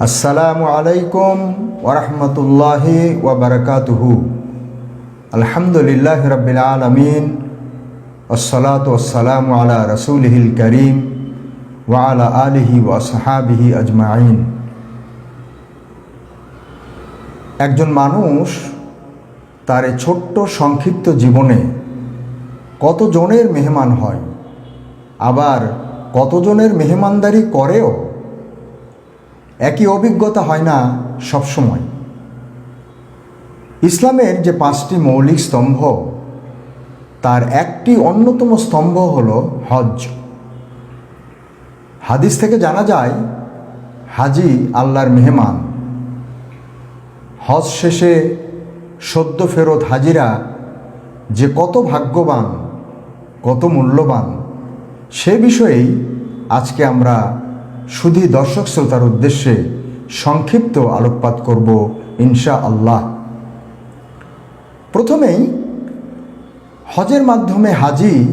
আসসালামু আলাইকুম ওরহমতুল্লাহি ওবরকাতুহু আলহামদুলিল্লাহ রবিল আলমিন। ওসলাত ওসালাম আলা রসুলহিল করিম ওয়ালা আলিহি ওয়াসহাবিহি আজমাইন। একজন মানুষ তার এই ছোট্ট সংক্ষিপ্ত জীবনে কতজনের মেহমান হয়? আবার কতজনের মেহমানদারি করেও একই অভিজ্ঞতা হয় না সবসময় ইসলামের যে পাঁচটি মৌলিক স্তম্ভ, তার একটি অন্যতম স্তম্ভ হল হজ হাদিস থেকে জানা যায়, হাজি আল্লাহর মেহমান। হজ শেষে সদ্য ফেরত হাজিরা যে কত ভাগ্যবান, কত মূল্যবান, সে বিষয়েই আজকে আমরা শুধু দর্শক শ্রোতার উদ্দেশ্যে সংক্ষিপ্ত আলোকপাত করব ইনশা আল্লাহ প্রথমেই হজের মাধ্যমে হাজি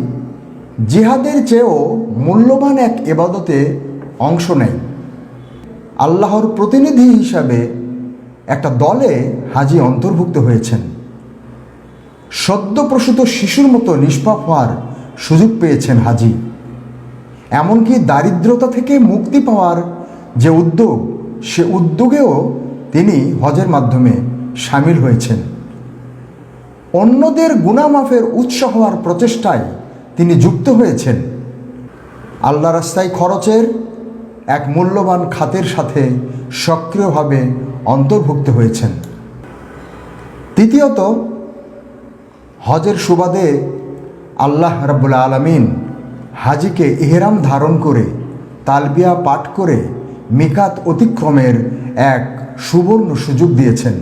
জিহাদের চেয়েও মূল্যবান এক এবাদতে অংশ নেয়। আল্লাহর প্রতিনিধি হিসাবে একটা দলে হাজি অন্তর্ভুক্ত হয়েছেন। সদ্য প্রসূত শিশুর মতো নিষ্পাপ হওয়ার সুযোগ পেয়েছেন হাজি। এমনকি দারিদ্রতা থেকে মুক্তি পাওয়ার যে উদ্যোগ, সে উদ্যোগেও তিনি হজের মাধ্যমে সামিল হয়েছেন। অন্যদের গুণামাফের উৎস হওয়ার প্রচেষ্টায় তিনি যুক্ত হয়েছেন। আল্লাহ রাস্তায় খরচের এক মূল্যবান খাতের সাথে সক্রিয়ভাবে অন্তর্ভুক্ত হয়েছেন। তৃতীয়ত, হজের সুবাদে আল্লাহ রাবুল আলমিন হাজিকে ইহরাম ধারণ করে, তালবিয়া পাঠ করে মিকাত অতিক্রমের এক সুবর্ণ সুযোগ দিয়েছেন।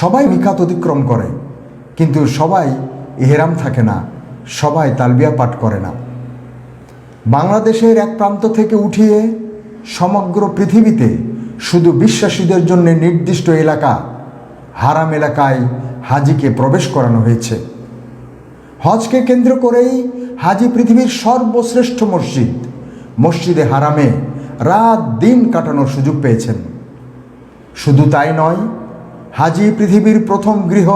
সবাই মিকাত অতিক্রম করে, কিন্তু সবাই ইহরাম থাকে না, সবাই তালবিয়া পাঠ করে না। বাংলাদেশের এক প্রান্ত থেকে উঠিয়ে সমগ্র পৃথিবীতে শুধু বিশ্বাসীদের জন্য নির্দিষ্ট এলাকা, হারাম এলাকায় হাজিকে প্রবেশ করানো হয়েছে। হজকে কেন্দ্র করেই হাজি পৃথিবীর সর্বশ্রেষ্ঠ মসজিদ। মসজিদে হারামে রাত দিন কাটানোর সুযোগ পেয়েছেন। শুধু তাই নয়, হাজি পৃথিবীর প্রথম গৃহ,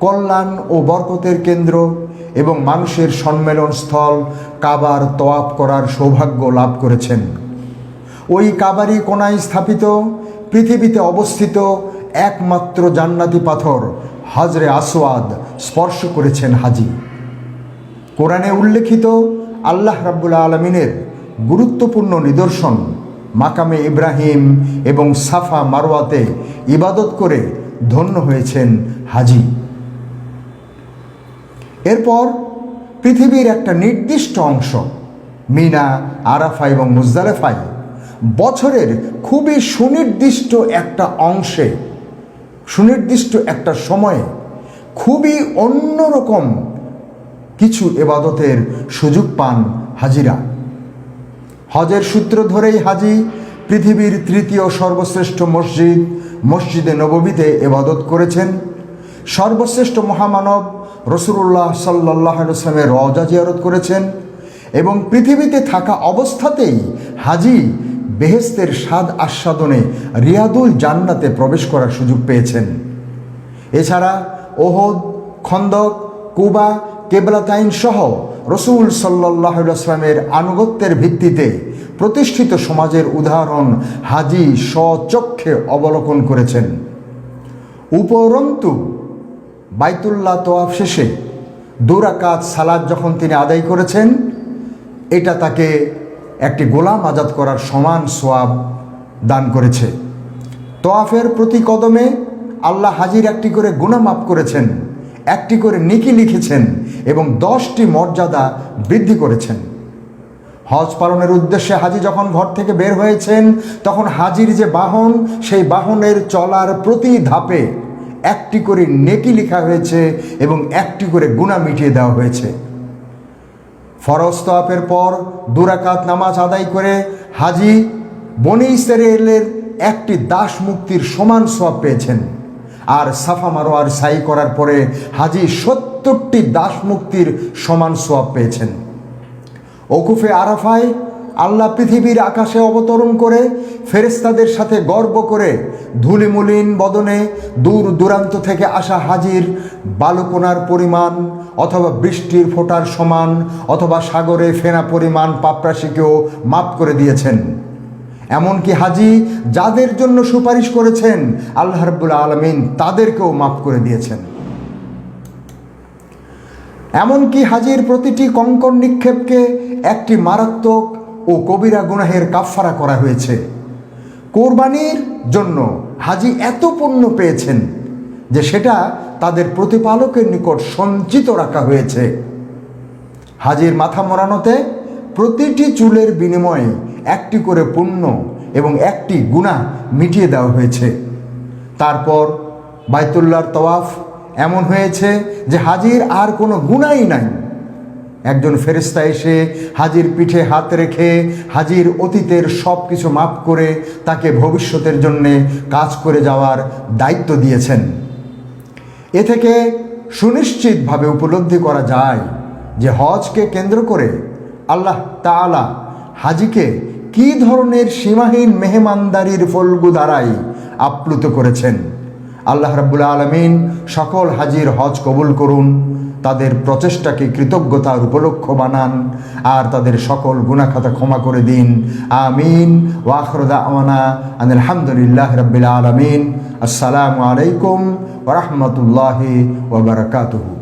কল্যাণ ও বরকতের কেন্দ্র এবং মানুষের সম্মেলন স্থল কাবার তোয়াপ করার সৌভাগ্য লাভ করেছেন। ওই কাবারি কোনায় স্থাপিত, পৃথিবীতে অবস্থিত একমাত্র জান্নাতি পাথর হাজরে আসওয়াদ স্পর্শ করেছেন হাজি। কোরআনে উল্লেখিত আল্লাহ রাব্বুল আলমিনের গুরুত্বপূর্ণ নিদর্শন মাকামে ইব্রাহিম এবং সাফা মারোয়াতে ইবাদত করে ধন্য হয়েছেন হাজি। এরপর পৃথিবীর একটা নির্দিষ্ট অংশ, মিনা, আরাফা এবং মুজদালেফাই বছরের খুবই সুনির্দিষ্ট একটা অংশে, সুনির্দিষ্ট একটা সময়ে খুবই অন্যরকম কিছু এবাদতের সুযোগ পান হাজিরা। হজের সূত্র ধরেই হাজি পৃথিবীর তৃতীয় সর্বশ্রেষ্ঠ মসজিদ, মসজিদে নববীতে এবাদত করেছেন। সর্বশ্রেষ্ঠ মহামানব রসুল্লাহ সাল্লাহ ইসলামের রজা জিয়ারত করেছেন এবং পৃথিবীতে থাকা অবস্থাতেই হাজি বেহেস্তের স্বাদ আস্বাদনে রিয়াদুল জান্নাতে প্রবেশ করার সুযোগ পেয়েছেন। এছাড়া ওহদ, খন্দক, কুবা কেবলাতাইন সহ রসুল সাল্লাহ আসলামের আনুগত্যের ভিত্তিতে প্রতিষ্ঠিত সমাজের উদাহরণ হাজি স্বচক্ষে অবলোকন করেছেন। উপরন্তু, বাইতুল্লাহ তোয়াফ শেষে দুরাকাত সালাদ যখন তিনি আদায় করেছেন, এটা তাকে একটি গোলাম আজাদ করার সমান সোয়াব দান করেছে। তোয়াফের প্রতি কদমে আল্লাহ হাজির একটি করে গুণা মাফ করেছেন। একটি করে নিকি লিখেছেন এবং দশটি মর্যাদা বৃদ্ধি করেছেন। হজ পালনের উদ্দেশ্যে হাজি যখন ঘর থেকে বের হয়েছেন, তখন হাজির যে বাহন, সেই বাহনের চলার প্রতি ধাপে একটি করে নেকি লেখা হয়েছে এবং একটি করে গুণা মিটিয়ে দেওয়া হয়েছে। ফরজ তোয়াপের পর দুরাকাত নামাজ আদায় করে হাজি বনি ইসরায়েলের একটি দাস মুক্তির সমান সোয়াব পেয়েছেন। আর সাফা মারোয়ার সাই করার পরে হাজি সত্তরটি দাস মুক্তির সমান সোয়াব পেয়েছেন। ওকুফে আরাফায় আল্লাহ পৃথিবীর আকাশে অবতরণ করে ফেরেস্তাদের সাথে গর্ব করে ধুলিমুলিন বদনে দূর দূরান্ত থেকে আসা হাজির বালুকোনার পরিমাণ অথবা বৃষ্টির ফোঁটার সমান অথবা সাগরে ফেনা পরিমাণ পাপরাশিকেও মাপ করে দিয়েছেন। এমনকি হাজি যাদের জন্য সুপারিশ করেছেন, আল্লাহ রব্বুল আলমিন তাদেরকেও মাফ করে দিয়েছেন। এমনকি হাজির প্রতিটি কঙ্কন নিক্ষেপকে একটি মারাত্মক ও কবিরা গুনাহের কাফফারা করা হয়েছে। কোরবানির জন্য হাজি এত পুণ্য পেয়েছেন যে সেটা তাদের প্রতিপালকের নিকট সঞ্চিত রাখা হয়েছে। হাজির মাথা মরানোতে প্রতিটি চুলের বিনিময়ে একটি করে পুণ্য এবং একটি গুণা মিটিয়ে দেওয়া হয়েছে। তারপর বাইতুল্লাহর তওয়াফ এমন হয়েছে যে হাজির আর কোনো গুণাই নাই। একজন ফেরিস্তা এসে হাজির পিঠে হাত রেখে হাজির অতীতের সব কিছু মাফ করে তাকে ভবিষ্যতের জন্যে কাজ করে যাওয়ার দায়িত্ব দিয়েছেন। এ থেকে সুনিশ্চিতভাবে উপলব্ধি করা যায় যে হজকে কেন্দ্র করে আল্লাহ তাআলা হাজিকে কী ধরনের সীমাহীন মেহমানদারির ফলগু দ্বারাই আপ্লুত করেছেন? আল্লাহ রাব্বুল আলমিন সকল হাজির হজ কবুল করুন, তাদের প্রচেষ্টাকে কৃতজ্ঞতার উপলক্ষ বানান, আর তাদের সকল গুণাখাতা ক্ষমা করে দিন। আমিন। ওয়াখরদা আমানা আলহামদুলিল্লাহ রবিল আলমিন। আসসালামু আলাইকুম ওরহমতুল্লাহি ওবরকাতুহু